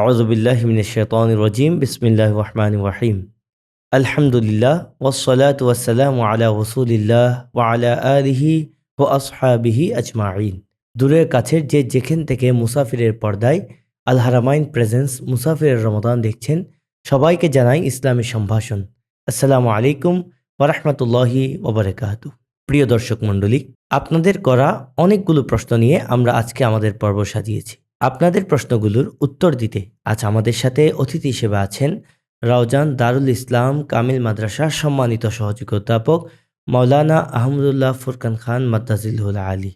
আওয়াজবিল্লাহিমিনশাতরজিম বিসমিল্লাহ রহমান রাহিম। আলহামদুলিল্লাহ ওসলাত ওসালাম আলা ওসুলিল্লাহ ওয়া আলা আলিহি ও আসহাবিহি আজমাইন দূরের কাছের যে যেখান থেকে মুসাফিরের পর্দায় আলহারামাইন প্রেজেন্স মুসাফিরের রমদান দেখছেন, সবাইকে জানাই ইসলামী সম্ভাষণ। আসসালামু আলাইকুম ওরহমতুল্লাহি ওবরাকাত প্রিয় দর্শক মণ্ডলী, আপনাদের করা অনেকগুলো প্রশ্ন নিয়ে আমরা আজকে আমাদের পর্ব সাজিয়েছি। আপনাদের প্রশ্নগুলোর উত্তর দিতে আজ আমাদের সাথে অতিথি হিসেবে আছেন রাউজান দারুল ইসলাম কামিল মাদ্রাসার সম্মানিত সহযোগী অধ্যাপক মৌলানা আহমদুল্লাহ ফুরকান খান মাদ্দাজিল্লাহ আলী।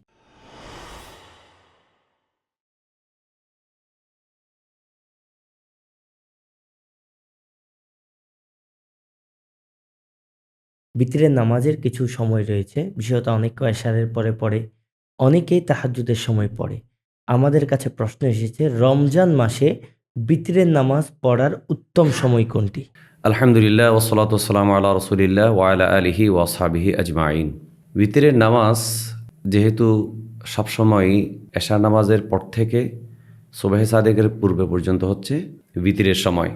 বিতিরের নামাজের কিছু সময় রয়েছে, বিশেষত অনেক এশারের পরে পড়ে অনেকেই তাহাজ্জুদের সময় পড়ে। আমাদের কাছে প্রশ্ন এসেছে, রমজান মাসে বিতিরের নামাজ পড়ার উত্তম সময় কোনটি? আলহামদুলিল্লাহ ওসলাত ওসালাম আল্লাহ রসুলিল্লাহ ওয়ালা আলিহি ওয়াসাবিহি আজমাইন। বিতরের নামাজ যেহেতু সবসময়ই এশা নামাজের পর থেকে সোবাহে সাদেকের পূর্বে পর্যন্ত হচ্ছে বিতিরের সময়।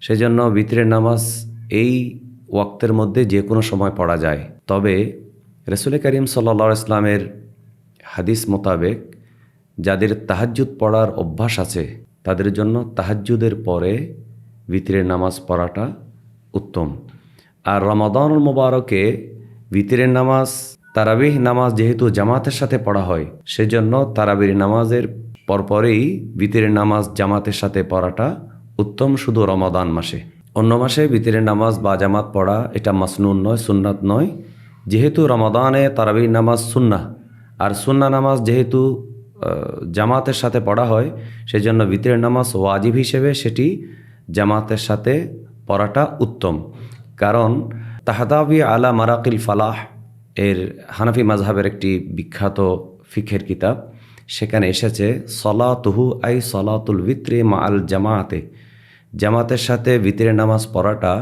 সেজন্য বিতরের নামাজ এই ওয়াক্তের মধ্যে যে কোনো সময় পড়া যায়। তবে রসুল করিম সাল্লা ইসলামের হাদিস মোতাবেক যাদের তাহাজ্জুদ পড়ার অভ্যাস আছে, তাদের জন্য তাহাজ্জুদের পরে ভিতরের নামাজ পড়াটা উত্তম। আর রমাদানুল মোবারকে ভিতরের নামাজ, তারাবিহ নামাজ যেহেতু জামাতের সাথে পড়া হয়, সেজন্য তারাবির নামাজের পরপরেই ভিতরের নামাজ জামাতের সাথে পড়াটা উত্তম শুধু রমাদান মাসে। অন্য মাসে ভিতরের নামাজ বা জামাত পড়া এটা মাসনুন নয়, সুন্নাত নয়। যেহেতু রমাদানে তারাবির নামাজ সুন্না আর সুন্না নামাজ যেহেতু জামাতের সাথে পড়া হয়, সেজন্য ভিতরের নামাজ ওয়াজিব হিসেবে সেটি জামাতের সাথে পড়াটা উত্তম। কারণ তাহাদাবি আলা মারাকিল ফালাহ এর হানাফি মাজহাবের একটি বিখ্যাত ফিখের কিতাব। সেখানে এসেছে, সলাতুহু আই সলাতুল ভিত্রে মা আল জামাতে। জামাতের সাথে ভিতরে নামাজ পড়াটা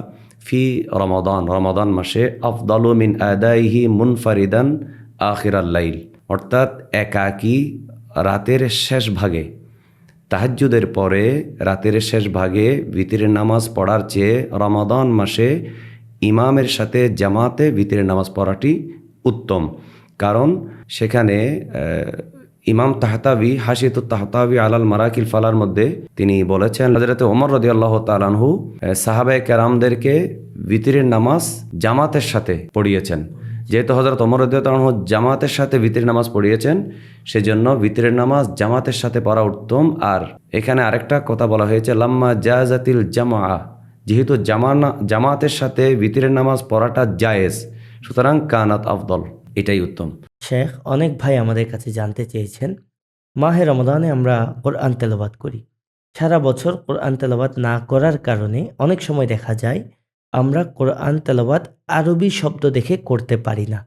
ফি রমাদান রমাদান মাসে আফদালু মিন আদাইহি মুনফারিদান আখির আল্লাইল অর্থাৎ একাকী রাতের শেষ ভাগে, তাহাজ্জুদের পরে রাতের শেষ ভাগে ভিতরের নামাজ পড়ার চেয়ে রমাদান মাসে ইমামের সাথে জামাতে ভিতরের নামাজ পড়াটি উত্তম। কারণ সেখানে ইমাম তাহতাবি হাসিত তাহতাবি আলাল মারাকিল ফালার মধ্যে তিনি বলেছেন হজরত ওমর রদি আল্লাহ তালানহু সাহাবে কেরামদেরকে ভিতরের নামাজ জামাতের সাথে পড়িয়েছেন। যেহেতু হজরত অমর রদিয়াতহ জামাতের সাথে ভিতরের নামাজ পড়িয়েছেন, সেজন্য ভিতরের নামাজ জামাতের সাথে পড়া উত্তম। আর এখানে আরেকটা কথা বলা হয়েছে, লাম্মা জাজাতিল জামা যেহেতু জামানা, জামাতের সাথে ভিতরের নামাজ পড়াটা জায়েজ, সুতরাং কানাত আফদল, এটাই উত্তম। শেখ, অনেক ভাই আমাদের কাছে জানতে চেয়েছেন, মাহে রমদানে আমরা কোরআন তেলাবাত করি। সারা বছর কোরআন তেলাবাত না করার কারণে অনেক সময় দেখা যায় আমরা কোরআন তেলাবাত আরবি শব্দ দেখে করতে পারি না।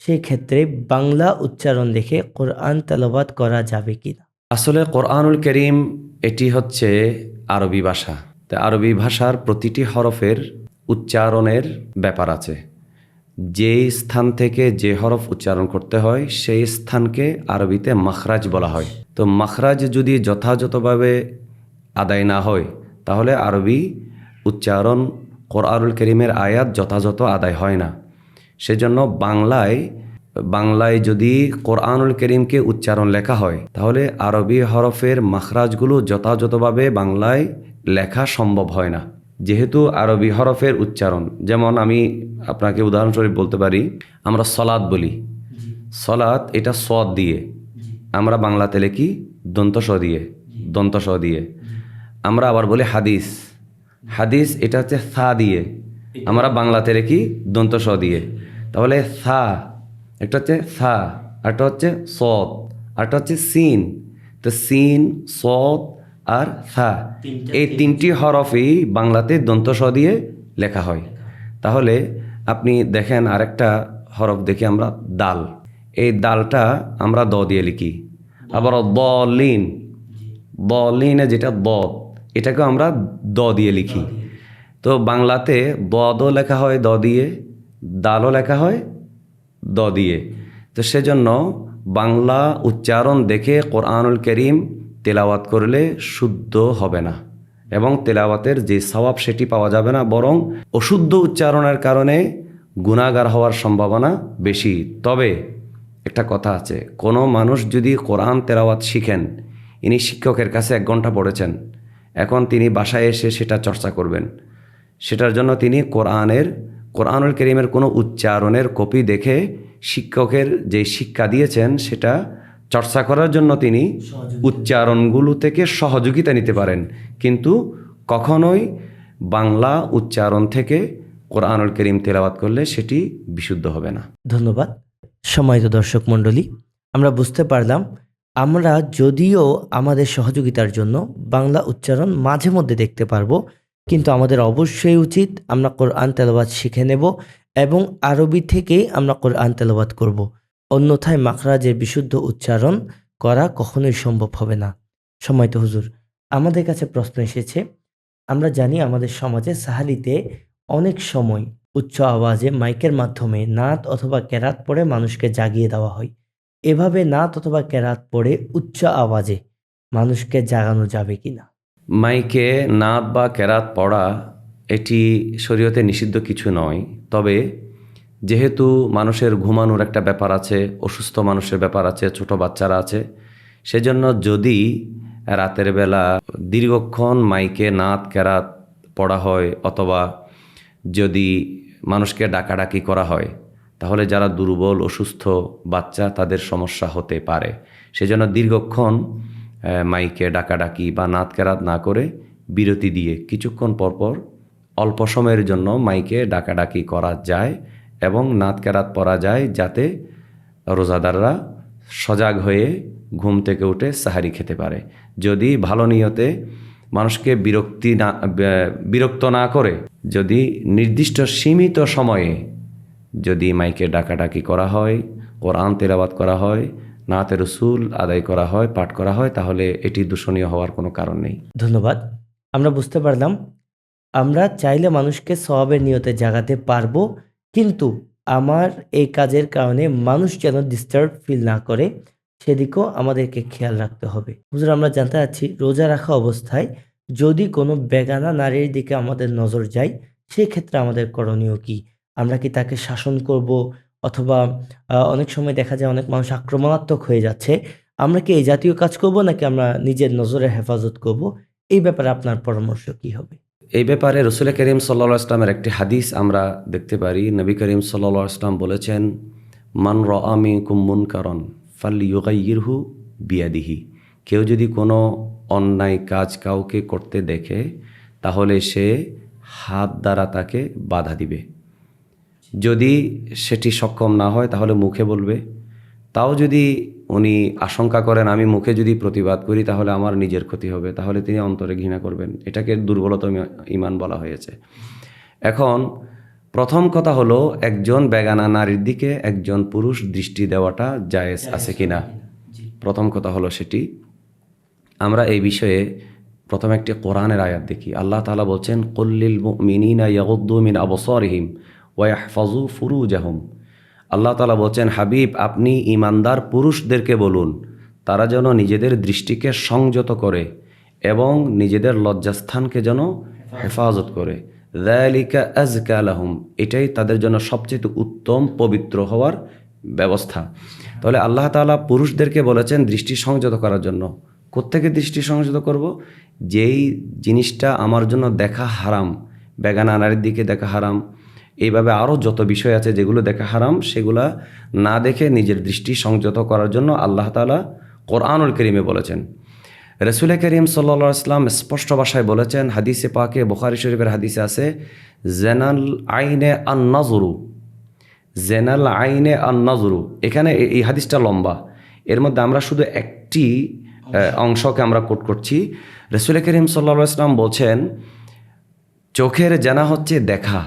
সেই ক্ষেত্রে বাংলা উচ্চারণ দেখে কোরআন তেলাবাত করা যাবে কি না? আসলে কোরআনুল করিম এটি হচ্ছে আরবি ভাষা। তা আরবি ভাষার প্রতিটি হরফের উচ্চারণের ব্যাপার আছে। যে স্থান থেকে যে হরফ উচ্চারণ করতে হয়, সেই স্থানকে আরবিতে মাখরাজ বলা হয়। তো মাখরাজ যদি যথাযথভাবে আদায় না হয়, তাহলে আরবি উচ্চারণ কোরআনুল করিমের আয়াত যথাযথ আদায় হয় না। সেজন্য বাংলায় বাংলায় যদি কোরআনুল করিমকে উচ্চারণ লেখা হয়, তাহলে আরবি হরফের মাখরাজগুলো যথাযথভাবে বাংলায় লেখা সম্ভব হয় না। যেহেতু আরবি হরফের উচ্চারণ, যেমন আমি আপনাকে উদাহরণস্বরূপ বলতে পারি, আমরা সলাদ বলি। সলাদ এটা সদ দিয়ে। আমরা বাংলাতে লিখি দন্তস দিয়ে দন্তস দিয়ে। আমরা আবার বলি হাদিস। হাদিস এটা হচ্ছে সা দিয়ে। আমরা বাংলাতে লিখি দন্তস দিয়ে। তাহলে সা একটা হচ্ছে থা আরটা হচ্ছে সদ আরটা হচ্ছে সিন। তো সিন সদ আর সা। এই তিনটি হরফই বাংলাতে দন্তস দিয়ে লেখা হয়। তাহলে আপনি দেখেন আরেকটা হরফ দেখি আমরা দাল। এই দালটা আমরা দ দিয়ে লিখি। আবার দলিন দলিনে যেটা দ এটাকেও আমরা দ দিয়ে লিখি। তো বাংলাতে দও লেখা হয় দ দিয়ে, দালও লেখা হয় দ দিয়ে। তো সেজন্য বাংলা উচ্চারণ দেখে কোরআনুল করিম তেলাওয়াত করলে শুদ্ধ হবে না এবং তেলাওয়াতের যে সওয়াব সেটি পাওয়া যাবে না, বরং অশুদ্ধ উচ্চারণের কারণে গুণাগার হওয়ার সম্ভাবনা বেশি। তবে একটা কথা আছে, কোনো মানুষ যদি কোরআন তেলাওয়াত শিখেন, ইনি শিক্ষকের কাছে এক ঘণ্টা পড়েছেন এখন তিনি বাসায় এসে সেটা চর্চা করবেন। সেটার জন্য তিনি কোরআনের কোরআনুল করিমের কোনো উচ্চারণের কপি দেখে শিক্ষকের যে শিক্ষা দিয়েছেন সেটা চর্চা করার জন্য তিনি উচ্চারণগুলো থেকে সহযোগিতা নিতে পারেন। কিন্তু কখনোই বাংলা উচ্চারণ থেকে কোরআনুল করিম তেলাওয়াত করলে সেটি বিশুদ্ধ হবে না। ধন্যবাদ। সম্মানিত দর্শক মণ্ডলী আমরা বুঝতে পারলাম আমরা যদিও আমাদের সহযোগিতার জন্য বাংলা উচ্চারণ মাঝে মধ্যে দেখতে পারব, কিন্তু আমাদের অবশ্যই উচিত আমরা কোরআন তেলাবাদ শিখে নেব এবং আরবি থেকেই আমরা কোরআন তেলাবাদ করব। অন্যথায় মাখরাজের বিশুদ্ধ উচ্চারণ করা কখনোই সম্ভব হবে না। সময় তো হুজুর। আমাদের কাছে প্রশ্ন এসেছে, আমরা জানি আমাদের সমাজে সাহারিতে অনেক সময় উচ্চ আওয়াজে মাইকের মাধ্যমে নাত অথবা ক্যারাত পড়ে মানুষকে জাগিয়ে দেওয়া হয়। এভাবে নাত অথবা কেরাত পড়ে উচ্চ আওয়াজে মানুষকে জাগানো যাবে কিনা মাইকে নাত বা কেরাত পড়া এটি শরীয়তে নিষিদ্ধ কিছু নয়। তবে যেহেতু মানুষের ঘুমানোর একটা ব্যাপার আছে, অসুস্থ মানুষের ব্যাপার আছে, ছোট বাচ্চারা আছে, সেজন্য যদি রাতের বেলা দীর্ঘক্ষণ মাইকে নাত কেরাত পড়া হয় অথবা যদি মানুষকে ডাকাডাকি করা হয় তাহলে যারা দুর্বল, অসুস্থ বাচ্চা, তাদের সমস্যা হতে পারে। সেজন্য দীর্ঘক্ষণ মাইকে ডাকাডাকি বা নাত কেরাত না করে বিরতি দিয়ে কিছুক্ষণ পরপর অল্প সময়ের জন্য মাইকে ডাকাডাকি করা যায় এবং নাত কেরাত পরা যায় যাতে রোজাদাররা সজাগ হয়ে ঘুম থেকে উঠে সাহারি খেতে পারে। যদি ভালো নিয়তে মানুষকে বিরক্তি না বিরক্ত না করে, যদি নির্দিষ্ট সীমিত সময়ে যদি মাইকে ডাকাডাকি করা হয়, কোরআন তেলাবাত করা হয়, নাতে রসুল আদায় করা হয়, পাঠ করা হয়, তাহলে এটি দূষণীয় হওয়ার কোনো কারণ নেই। ধন্যবাদ। আমরা বুঝতে পারলাম, আমরা চাইলে মানুষকে সবাবের নিয়তে জাগাতে পারব, কিন্তু আমার এই কাজের কারণে মানুষ যেন ডিস্টার্ব ফিল না করে, সেদিকেও আমাদেরকে খেয়াল রাখতে হবে। হুজুর, আমরা জানতে চাচ্ছি, রোজা রাখা অবস্থায় যদি কোনো বেগানা নারীর দিকে আমাদের নজর যায়, সেক্ষেত্রে আমাদের করণীয় কি? আমরা কি তাকে শাসন করব? অথবা অনেক সময় দেখা যায় অনেক মানুষ আক্রমণাত্মক হয়ে যাচ্ছে। আমরা কি এই জাতীয় কাজ করব, নাকি আমরা নিজের নজরে হেফাজত করব? এই ব্যাপারে আপনার পরামর্শ কি হবে? এই ব্যাপারে রসুল করিম সাল্লা ইসলামের একটি হাদিস আমরা দেখতে পারি। নবী করিম সাল্লা ইসলাম বলেছেন, মান র আমি কুম্মুন কারণ ফাল ইউগাইয়িরহু বিয়াদিহি। কেউ যদি কোনো অন্যায় কাজ কাউকে করতে দেখে, তাহলে সে হাত দ্বারা তাকে বাধা দিবে। যদি সেটি সক্ষম না হয় তাহলে মুখে বলবে। তাও যদি উনি আশঙ্কা করেন আমি মুখে যদি প্রতিবাদ করি তাহলে আমার নিজের ক্ষতি হবে। তাহলে তিনি অন্তরে ঘৃণা করবেন। এটাকে দুর্বলতম ইমান বলা হয়েছে। এখন প্রথম কথা হলো একজন বেগানা নারীর দিকে একজন পুরুষ দৃষ্টি দেওয়াটা জায়েজ আছে কি না প্রথম কথা হলো সেটি। আমরা এই বিষয়ে প্রথম একটি কোরআনের আয়াত দেখি। আল্লাহ তালা বলছেন কল্লিল মিনিনা ইয়াগুদ্দু মিন আবসারিহিম। ওয়া ইয়াহফাজু ফুরুজাহুম। আল্লাহ তাআলা বলছেন, হাবিব, আপনি ইমানদার পুরুষদেরকে বলুন, তারা যেন নিজেদের দৃষ্টিকে সংযত করে এবং নিজেদের লজ্জাস্থানকে যেন হেফাজত করে। দ্যালিকা আজকা লাহুম এটাই তাদের জন্য সবচেয়ে উত্তম পবিত্র হওয়ার ব্যবস্থা। তাহলে আল্লাহ তাআলা পুরুষদেরকে বলেছেন দৃষ্টি সংযত করার জন্য। কোত্থেকে দৃষ্টি সংযত করব? যেই জিনিসটা আমার জন্য দেখা হারাম, বেগানা নারীর দিকে দেখা হারাম এইভাবে আরও যত বিষয় আছে যেগুলো দেখা হারাম, সেগুলা না দেখে নিজের দৃষ্টি সংযত করার জন্য আল্লাহ তাআলা কোরআনুল করিমে বলেছেন। রসুল করিম সাল্লা ইসলাম স্পষ্ট ভাষায় বলেছেন, হাদিসে পাকে বুখারি শরীফের হাদিসে আছে, জেনাল আইনে আন নজরু জেনাল আইনে আন নজরু এখানে এই হাদিসটা লম্বা। এর মধ্যে আমরা শুধু একটি অংশকে আমরা কোট করছি। রসুল করিম সাল্লা ইসলাম বলছেন, চোখের জানা হচ্ছে দেখা।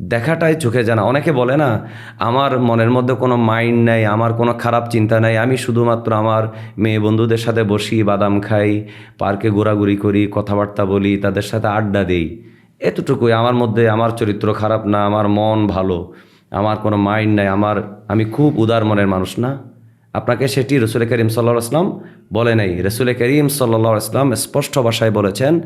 দেখাটাই চোখে জানা অনেকে বলে না, আমার মনের মধ্যে কোনো মাইন্ড নাই, আমার কোনো খারাপ চিন্তা নাই, আমি শুধুমাত্র আমার মেয়ে বন্ধুদের সাথে বসি, বাদাম খাই, পার্কে ঘোরাঘুরি করি, কথাবার্তা বলি, তাদের সাথে আড্ডা দিই। এতটুকুই, আমার মধ্যে আমার চরিত্র খারাপ না, আমার মন ভালো, আমার কোনো মাইন্ড নাই, আমার, আমি খুব উদার মনের মানুষ না। আপনাকে সেটি রসুল করিম সাল্লাহ আসলাম বলে নাই। রসুল করিম সাল্লা ইসলাম স্পষ্ট ভাষায় বলেছেন,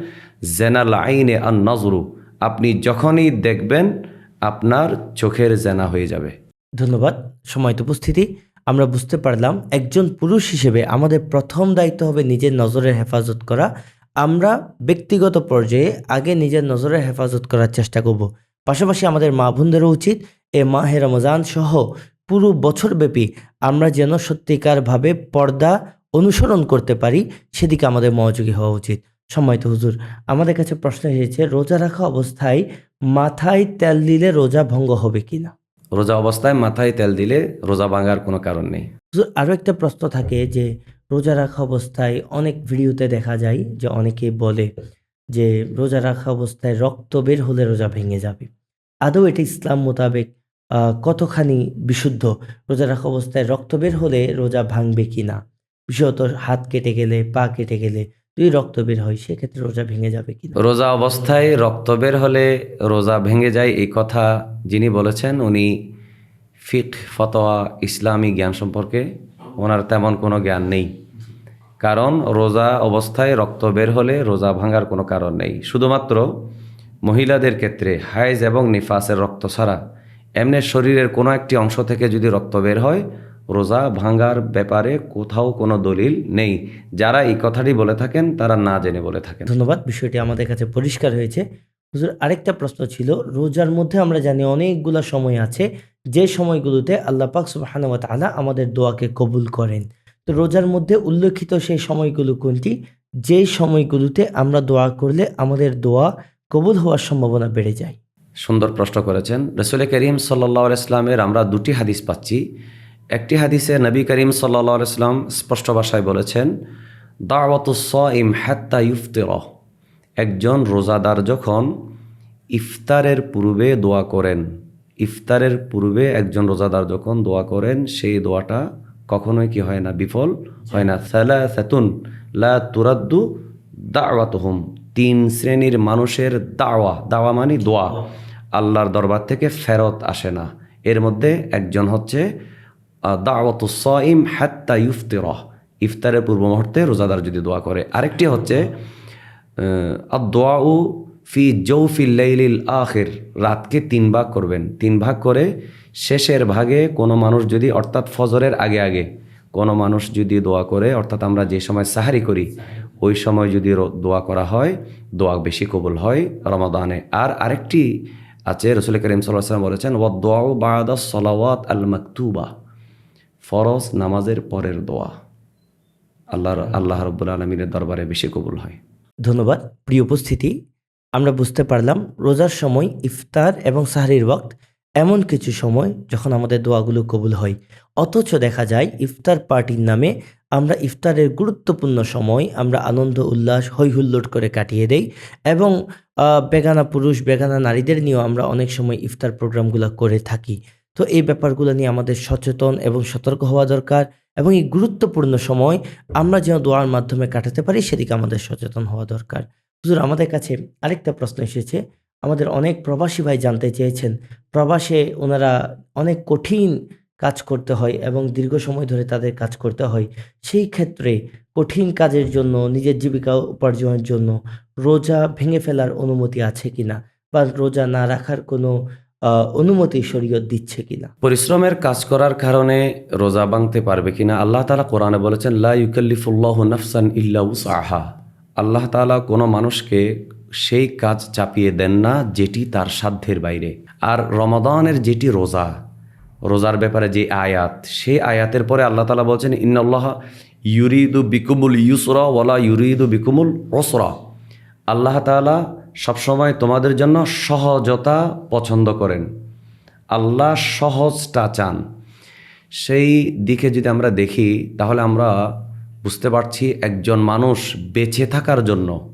জেনাল আইনে আন নজরু আপনি যখনই দেখবেন আপনার চোখের জেনা হয়ে যাবে। ধন্যবাদ। সময়ত উপস্থিতি। আমরা বুঝতে পারলাম একজন পুরুষ হিসেবে আমাদের প্রথম দায়িত্ব হবে নিজের নজরের হেফাজত করা। আমরা ব্যক্তিগত পর্যায়ে আগে নিজের নজরের হেফাজত করার চেষ্টা করব। পাশাপাশি আমাদের মা বোনদেরও উচিত এ মাহে রমজান সহ পুরো বছরব্যাপী আমরা যেন সত্যিকারভাবে পর্দা অনুসরণ করতে পারি, সেদিকে আমাদের মনোযোগী হওয়া উচিত। সম্মানিত হুজুর, আমাদের কাছে প্রশ্ন এসেছে, রোজা রাখা অবস্থায় মাথায় তেল দিলে রোজা ভঙ্গ হবে কিনা রোজা অবস্থায় মাথায় তেল দিলে রোজা ভাঙার কোনো কারণ নেই। আরও একটা প্রশ্ন থাকে যে রোজা রাখা অবস্থায় অনেক ভিডিওতে দেখা যায় যে অনেকে বলে যে রোজা রাখা অবস্থায় রক্ত বের হলে রোজা ভেঙে যাবে। আদৌ এটা ইসলাম মোতাবেক কতখানি বিশুদ্ধ? রোজা রাখা অবস্থায় রক্ত বের হলে রোজা ভাঙবে কিনা বিশেষত হাত কেটে গেলে পা কেটে গেলে যদি রক্ত বের হয়, সেক্ষেত্রে রোজা ভেঙে যাবে কিনা? রোজা অবস্থায় রক্ত বের হলে রোজা ভেঙে যায় এই কথা যিনি বলেছেন, উনি ফিক, ফতোয়া, ইসলামী জ্ঞান সম্পর্কে ওনার তেমন কোনো জ্ঞান নেই। কারণ রোজা অবস্থায় রক্ত বের হলে রোজা ভাঙার কোনো কারণ নেই। শুধুমাত্র মহিলাদের ক্ষেত্রে হাইজ এবং নিফাসের রক্ত ছাড়া। এমনি শরীরের কোনো একটি অংশ থেকে যদি রক্ত বের হয় রোজা ভাঙার ব্যাপারে কোথাও কোনো দলিল নেই। যারা এই কথাটি বলে থাকেন তারা না জেনে বলে থাকেন। ধন্যবাদ বিষয়টি আমাদের কাছে পরিষ্কার হয়েছে। হুজুর আরেকটা প্রশ্ন ছিল রোজার মধ্যে আমরা জানি অনেকগুলো সময় আছে যে সময়গুলোতে আল্লাহ পাক সুবহানাহু ওয়া তাআলা আমাদের দোয়াকে কবুল করেন। তো রোজার মধ্যে উল্লেখিত সেই সময়গুলো কোনটি? যে সময়গুলোতে আমরা দোয়া করলে আমাদের দোয়া কবুল হওয়ার সম্ভাবনা বেড়ে যায়। সুন্দর প্রশ্ন করেছেন। রসুল করিম সাল্লা ইসলামের আমরা দুটি হাদিস পাচ্ছি। একটি হাদিসে নবী করিম সাল্লা ইসলাম স্পষ্ট ভাষায় বলেছেন দাওয়াতুস ইম হ্যাত্তা ইফতের। একজন রোজাদার যখন ইফতারের পূর্বে দোয়া করেন, ইফতারের পূর্বে একজন রোজাদার যখন দোয়া করেন, সেই দোয়াটা কখনোই কি হয় না, বিফল হয় না। সালা সাতুন লা তুরাদ্দু দাওয়াতহুম, তিন শ্রেণির মানুষের দাওয়া দাওয়া মানে দোয়া। আল্লাহর দরবার থেকে ফেরত আসে না। এর মধ্যে একজন হচ্ছে দাওয়াতুসইম হাত্তা ইফতিরহ। ইফতারের পূর্ব মুহূর্তে রোজাদার যদি দোয়া করে, আরেকটি হচ্ছে দোয়াউ ফি জৌফি লাইলিল আখির। রাতকে তিন ভাগ করবেন। তিন ভাগ করে শেষের ভাগে কোনো মানুষ যদি, অর্থাৎ ফজরের আগে আগে কোনো মানুষ যদি দোয়া করে, অর্থাৎ আমরা যে সময় সাহারি করি, ওই সময় যদি দোয়া করা হয়, দোয়া বেশি কবুল হয় রমাদানে। আর আরেকটি আছে, রসুল করিম সাল্লাহ সাল্লাম বলেছেন ও দোয়া বাদা সলাওয়াত আল মাকতুবা ফরজ নামাজের পরের দোয়া। আল্লাহ আল্লাহ রব্বুল আলমিনের দরবারে বেশি কবুল হয়। ধন্যবাদ। প্রিয় উপস্থিতি, আমরা বুঝতে পারলাম রোজার সময় ইফতার এবং সাহরির ওয়াক্ত এমন কিছু সময় যখন আমাদের দোয়াগুলো কবুল হয়। অথচ দেখা যায় ইফতার পার্টির নামে আমরা ইফতারের গুরুত্বপূর্ণ সময় আমরা আনন্দ, উল্লাস, হৈহুল্লোড় করে কাটিয়ে দেই এবং বেগানা পুরুষ, বেগানা নারীদের নিয়েও আমরা অনেক সময় ইফতার প্রোগ্রামগুলো করে থাকি। তো এই ব্যাপারগুলো নিয়ে আমাদের সচেতন এবং সতর্ক হওয়া দরকার এবং এই গুরুত্বপূর্ণ সময় আমরা যেন দোয়ার মাধ্যমে কাটাতে পারি, সেদিকে আমাদের সচেতন হওয়া দরকার। হুজুর, আমাদের কাছে আরেকটা প্রশ্ন এসেছে। আমাদের অনেক প্রবাসী ভাই জানতে চেয়েছেন, প্রবাসে ওনারা অনেক কঠিন কাজ করতে হয় এবং দীর্ঘ সময় ধরে তাদের কাজ করতে হয়। সেই ক্ষেত্রে কঠিন কাজের জন্য, নিজের জীবিকা উপার্জনের জন্য রোজা ভেঙে ফেলার অনুমতি আছে কি না বা রোজা না রাখার কোনো অনুমতি শরীয়ত দিচ্ছে কিনা? পরিশ্রমের কাজ করার কারণে রোজা ভাঙতে পারবে কিনা? আল্লাহ তালা কোরআনে বলেছেন, লা ইউকাল্লিফুল্লাহ নাফসান ইল্লা আহা আল্লাহ তালা কোনো মানুষকে সেই কাজ চাপিয়ে দেন না যেটি তার সাধ্যের বাইরে। আর রমাদানের যেটি রোজা, রোজার ব্যাপারে যে আয়াত, সেই আয়াতের পরে আল্লাহ তালা বলছেন ইন্নআল্লাহ ইউরিদু বিকুমুল ইউসরা ওয়ালা ইউরিদু বিকুমুল রসরা আল্লাহ তালা সবসময় তোমাদের জন্য সহজতা পছন্দ করেন। আল্লাহ সহজটা চান। সেই দিকে যদি আমরা দেখি, তাহলে আমরা বুঝতে পারছি একজন মানুষ বেঁচে থাকার জন্য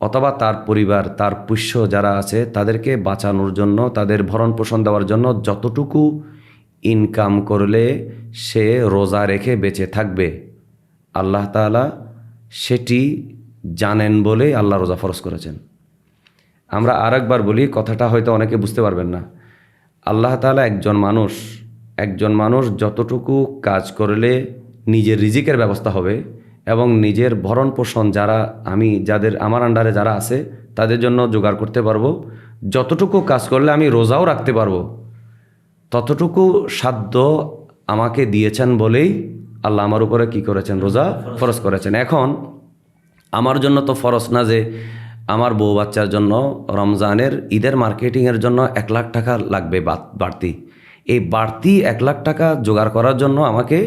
অথবা তার পরিবার, তার পুষ্য যারা আছে, তাদেরকে বাঁচানোর জন্য, তাদের ভরণ পোষণ দেওয়ার জন্য যতটুকু ইনকাম করলে সে রোজা রেখে বেঁচে থাকবে। আল্লাহ তাআলা সেটি জানেন বলে আল্লাহ রোজা ফরজ করেছেন। আমরা আর একবার বলি, কথাটা হয়তো অনেকে বুঝতে পারবেন না। আল্লাহ তাআলা একজন মানুষ একজন মানুষ যতটুকু কাজ করলে নিজের রিজিকের ব্যবস্থা হবে এবং নিজের ভরণ পোষণ যারা, আমি যাদের, আমার আন্ডারে যারা আছে, তাদের জন্য জোগাড় করতে পারব। যতটুকু কাজ করলে আমি রোজাও রাখতে পারব। ততটুকু সাধ্য আমাকে দিয়েছেন বলেই আল্লাহ আমার উপরে কি করেছেন? রোজা ফরজ করেছেন। এখন, আমার জন্য তো ফরজ না যে আমার বউ বাচ্চার জন্য রমজানের ঈদের মার্কেটিংয়ের জন্য এক লাখ টাকা লাগবে বাড়তি। এই বাড়তি এক লাখ টাকা জোগাড় করার জন্য আমাকে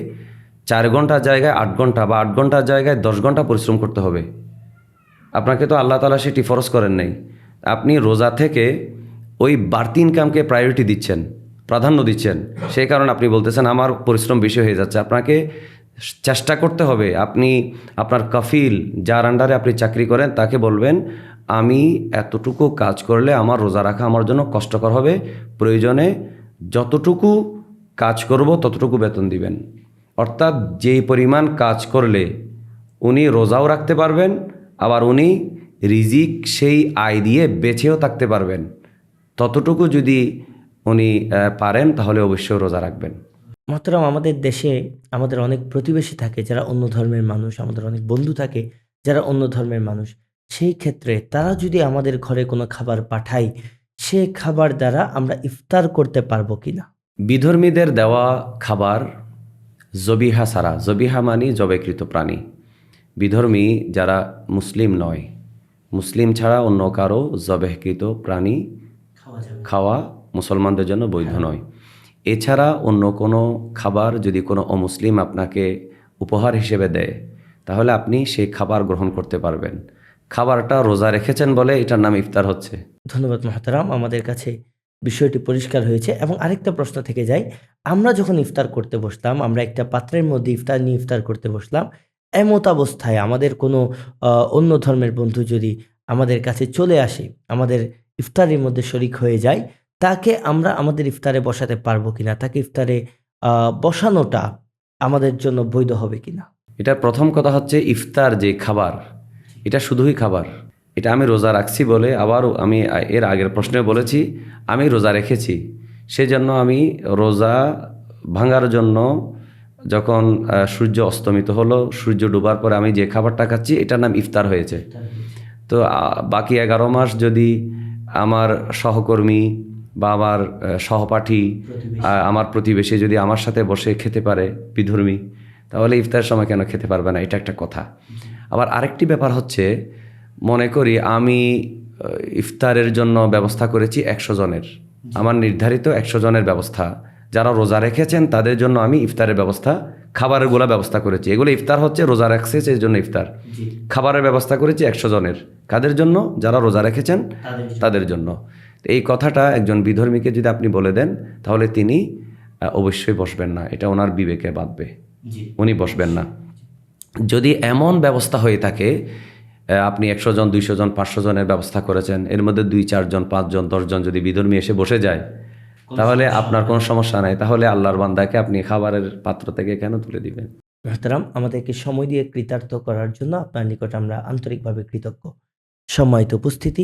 চার ঘণ্টার জায়গায় আট ঘণ্টা বা আট ঘণ্টার জায়গায় দশ ঘণ্টা পরিশ্রম করতে হবে। আপনাকে তো আল্লাহ তালা সেটি ফরজ করেন নাই। আপনি রোজা থেকে ওই বাড়তি ইনকামকে প্রায়োরিটি দিচ্ছেন, প্রাধান্য দিচ্ছেন। সেই কারণে আপনি বলতেছেন, আমার পরিশ্রম বেশি হয়ে যাচ্ছে। আপনাকে চেষ্টা করতে হবে। আপনি আপনার কফিল, যার আন্ডারে আপনি চাকরি করেন, তাকে বলবেন আমি এতটুকু কাজ করলে আমার রোজা রাখা আমার জন্য কষ্টকর হবে। প্রয়োজনে যতটুকু কাজ করব, ততটুকু বেতন দিবেন। অর্থাৎ যেই পরিমাণ কাজ করলে উনি রোজাও রাখতে পারবেন, আবার উনি রিজিক সেই আয় দিয়ে বেঁচেও থাকতে পারবেন। ততটুকু যদি উনি পারেন, তাহলে অবশ্যই রোজা রাখবেন। মহতরম, আমাদের দেশে আমাদের অনেক প্রতিবেশী থাকে যারা অন্য ধর্মের মানুষ, আমাদের অনেক বন্ধু থাকে যারা অন্য ধর্মের মানুষ। সেই ক্ষেত্রে তারা যদি আমাদের ঘরে কোনো খাবার পাঠায় সে খাবার দ্বারা আমরা ইফতার করতে পারব কিনা বিধর্মীদের দেওয়া খাবার জবিহা ছাড়া জবিহা মানি জবাইকৃত প্রাণী। বিধর্মী যারা মুসলিম নয় মুসলিম ছাড়া অন্য কারও জবেহকৃত প্রাণী খাওয়া খাওয়া মুসলমানদের জন্য বৈধ নয়। এছাড়া অন্য কোনো খাবার যদি কোনো অমুসলিম আপনাকে উপহার হিসেবে দেয় তাহলে আপনি সেই খাবার গ্রহণ করতে পারবেন। খাবারটা রোজা রেখেছেন বলে এটার নাম ইফতার হচ্ছে। ধন্যবাদ মহাতারাম আমাদের কাছে বিষয়টি পরিষ্কার হয়েছে এবং আরেকটা প্রশ্ন থেকে যায় আমরা যখন ইফতার করতে বসলাম আমরা একটা পাত্রের মধ্যে ইফতার নিয়ে ইফতার করতে বসলাম এমত অবস্থায় আমাদের কোনো অন্য ধর্মের বন্ধু যদি আমাদের কাছে চলে আসে আমাদের ইফতারের মধ্যে শরিক হয়ে যায় তাকে আমরা আমাদের ইফতারে বসাতে পারব কিনা তাকে ইফতারে বসানোটা আমাদের জন্য বৈধ হবে কিনা? এটার প্রথম কথা হচ্ছে ইফতার যে খাবার এটা শুধুই খাবার। এটা আমি রোজা রাখছি বলে আবারও আমি এর আগের প্রশ্নে বলেছি আমি রোজা রেখেছি। সেজন্য আমি রোজা ভাঙার জন্য যখন সূর্য অস্তমিত হলো সূর্য ডুবার পরে আমি যে খাবারটা খাচ্ছি এটার নাম ইফতার হয়েছে। তো বাকি এগারো মাস যদি আমার সহকর্মী বা আমার সহপাঠী আমার প্রতিবেশী যদি আমার সাথে বসে খেতে পারে বিধর্মী তাহলে ইফতারের সময় কেন খেতে পারবে না? এটা একটা কথা। আবার আরেকটি ব্যাপার হচ্ছে মনে করি আমি ইফতারের জন্য ব্যবস্থা করেছি একশো জনের। আমার নির্ধারিত একশো জনের ব্যবস্থা। যারা রোজা রেখেছেন তাদের জন্য আমি ইফতারের ব্যবস্থা খাবারেরগুলো ব্যবস্থা করেছি। এগুলো ইফতার হচ্ছে রোজা রাখছে সেই জন্য ইফতার। খাবারের ব্যবস্থা করেছি একশো জনের। কাদের জন্য? যারা রোজা রেখেছেন তাদের জন্য। এই কথাটা একজন বিধর্মীকে যদি আপনি বলে দেন তাহলে তিনি অবশ্যই বসবেন না। এটা ওনার বিবেকে বাঁধবে। উনি বসবেন না। যদি এমন ব্যবস্থা হয়ে থাকে আপনি একশো জন দুইশো জন পাঁচশো জনের ব্যবস্থা করেছেন এর মধ্যে দুই চারজন পাঁচজন দশজন যদি বিধর্মী এসে বসে যায় তাহলে আপনার কোনো সমস্যা নাই। তাহলে আল্লাহর বান্দাকে আপনি খাবারের পাত্র থেকে কেন তুলে দিবেন? মেহতারাম আমাদেরকে সময় দিয়ে কৃতার্থ করার জন্য আপনার নিকট আমরা আন্তরিকভাবে কৃতজ্ঞ। সম্মানিত উপস্থিতি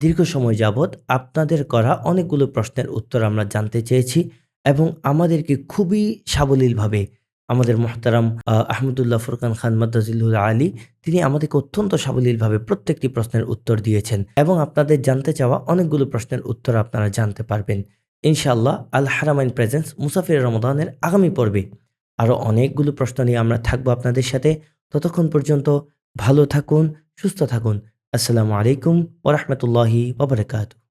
দীর্ঘ সময় যাবৎ আপনাদের করা অনেকগুলো প্রশ্নের উত্তর আমরা জানতে চেয়েছি এবং আমাদেরকে খুবই সাবলীলভাবে আমাদের মোহতারাম আহ, আহমদুল্লাহ ফুরকান খান মাদ্দাজিল্লুল আলী তিনি আমাদেরকে অত্যন্ত সাবলীলভাবে প্রত্যেকটি প্রশ্নের উত্তর দিয়েছেন এবং আপনাদের জানতে চাওয়া অনেকগুলো প্রশ্নের উত্তর আপনারা জানতে পারবেন। ইনশাআল্লাহ আল হারামাইন প্রেজেন্স মুসাফির রমদানের আগামী পর্বে আরও অনেকগুলো প্রশ্ন নিয়ে আমরা থাকব আপনাদের সাথে। ততক্ষণ পর্যন্ত ভালো থাকুন সুস্থ থাকুন। আসসালামু আলাইকুম ওরহমতুল্লাহি ওবরাকাতু